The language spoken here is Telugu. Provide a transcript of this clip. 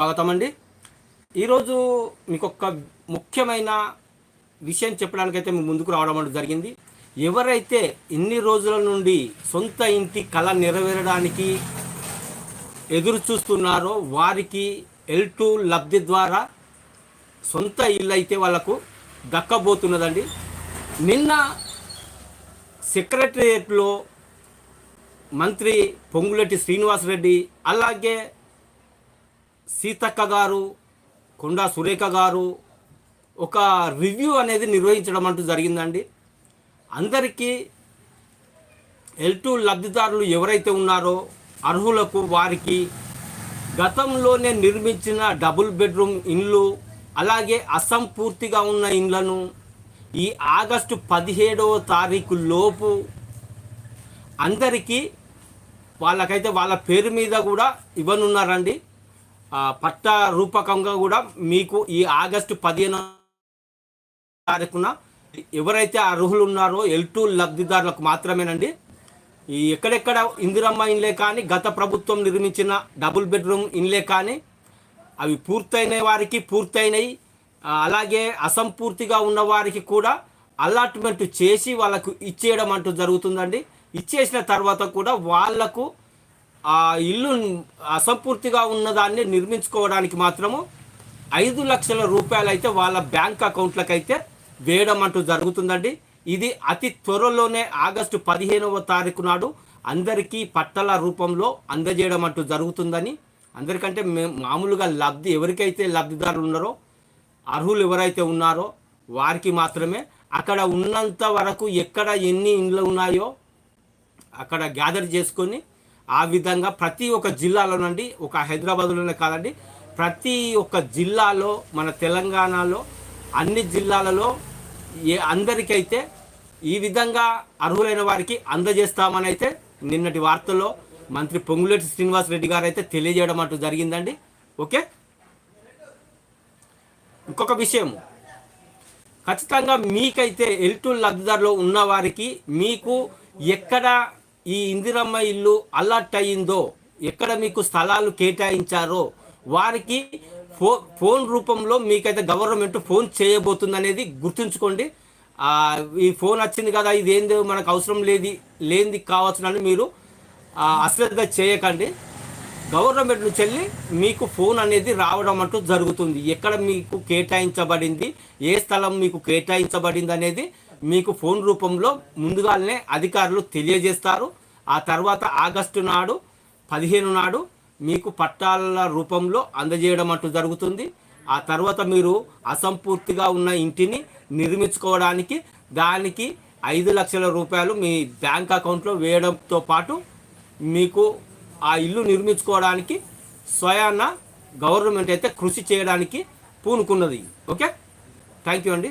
స్వాగతం అండి ఈరోజు మీకు ఒక ముఖ్యమైన విషయం చెప్పడానికైతే మీ ముందుకు రావడం అంటూ జరిగింది. ఎవరైతే ఇన్ని రోజుల నుండి సొంత ఇంటి కళ నెరవేరడానికి ఎదురు చూస్తున్నారో వారికి ఎల్ టూ లబ్ధి ద్వారా సొంత ఇల్లు అయితే వాళ్ళకు దక్కబోతున్నదండి. నిన్న సెక్రటరియట్లో మంత్రి పొంగులెట్టి శ్రీనివాసరెడ్డి అలాగే సీతక్క గారు కొండా సురేఖ గారు ఒక రివ్యూ అనేది నిర్వహించడం అంటూ జరిగిందండి. అందరికీ ఎల్ టూ లబ్ధిదారులు ఎవరైతే ఉన్నారో అర్హులకు వారికి గతంలోనే నిర్మించిన డబుల్ బెడ్రూమ్ ఇండ్లు అలాగే అసంపూర్తిగా ఉన్న ఇండ్లను ఈ ఆగస్టు పదిహేడవ తారీఖు లోపు అందరికీ వాళ్ళకైతే వాళ్ళ పేరు మీద కూడా ఇవ్వనున్నారండి. పట్ట రూపకంగా కూడా మీకు ఈ ఆగస్టు పదిహేను తారీఖున ఎవరైతే అర్హులు ఉన్నారో ఎల్ టూ లబ్ధిదారులకు మాత్రమేనండి. ఈ ఎక్కడెక్కడ ఇందిరమ్మ ఇండ్లే కానీ గత ప్రభుత్వం నిర్మించిన డబుల్ బెడ్రూమ్ ఇండ్లే కానీ అవి పూర్తయిన వారికి పూర్తయినాయి. అలాగే అసంపూర్తిగా ఉన్న వారికి కూడా అలాట్మెంట్ చేసి వాళ్ళకు ఇచ్చేయడం అంటూ జరుగుతుందండి. ఇచ్చేసిన తర్వాత కూడా వాళ్ళకు ఆ ఇల్లు అసంపూర్తిగా ఉన్నదాన్ని నిర్మించుకోవడానికి మాత్రము ఐదు లక్షల రూపాయలు అయితే వాళ్ళ బ్యాంక్ అకౌంట్లకు అయితే వేయడం అంటూ జరుగుతుందండి. ఇది అతి త్వరలోనే ఆగస్టు పదిహేనవ తారీఖు నాడు అందరికీ పట్టల రూపంలో అందజేయడం అంటూ జరుగుతుందని. అందరికంటే మే- మామూలుగా లబ్ధి ఎవరికైతే లబ్ధిదారులు ఉన్నారో అర్హులు ఎవరైతే ఉన్నారో వారికి మాత్రమే అక్కడ ఉన్నంత వరకు ఎక్కడ ఎన్ని ఇండ్లు ఉన్నాయో అక్కడ గ్యాదర్ చేసుకొని ఆ విధంగా ప్రతి ఒక్క జిల్లాలో నుండి ఒక హైదరాబాద్లోనే కాదండి ప్రతి ఒక్క జిల్లాలో మన తెలంగాణలో అన్ని జిల్లాలలో ఏ అందరికైతే ఈ విధంగా అర్హులైన వారికి అందజేస్తామని అయితే నిన్నటి వార్తలో మంత్రి పొంగులేటి శ్రీనివాస్ రెడ్డి గారు అయితే తెలియజేయడం అంటూ జరిగిందండి. ఓకే? ఇంకొక విషయం ఖచ్చితంగా మీకైతే ఎల్టూ లబ్ధిదారులో ఉన్న వారికి మీకు ఎక్కడ ఈ ఇందిరమ్మ ఇల్లు అలర్ట్ అయ్యిందో ఎక్కడ మీకు స్థలాలు కేటాయించారో వారికి ఫో ఫోన్ రూపంలో మీకైతే గవర్నమెంట్ ఫోన్ చేయబోతుంది అనేది గుర్తుంచుకోండి ఈ ఫోన్ వచ్చింది కదా ఇది ఏంది మనకు అవసరం లేది లేనిది కావచ్చునని మీరు అశ్రద్ధ చేయకండి. గవర్నమెంట్ నుంచి వెళ్ళి మీకు ఫోన్ అనేది రావడం అంటూ జరుగుతుంది. ఎక్కడ మీకు కేటాయించబడింది ఏ స్థలం మీకు కేటాయించబడింది అనేది మీకు ఫోన్ రూపంలో ముందుగానే అధికారులు తెలియజేస్తారు. ఆ తర్వాత ఆగస్టు నాడు పదిహేను నాడు మీకు పట్టాల రూపంలో అందజేయడం అంటూ జరుగుతుంది. ఆ తర్వాత మీరు అసంపూర్తిగా ఉన్న ఇంటిని నిర్మించుకోవడానికి దానికి ఐదు లక్షల రూపాయలు మీ బ్యాంక్ అకౌంట్లో వేయడంతో పాటు మీకు ఆ ఇల్లు నిర్మించుకోవడానికి స్వయాన గవర్నమెంట్ అయితే కృషి చేయడానికి పూనుకున్నది. ఓకే? థ్యాంక్ యూ అండి.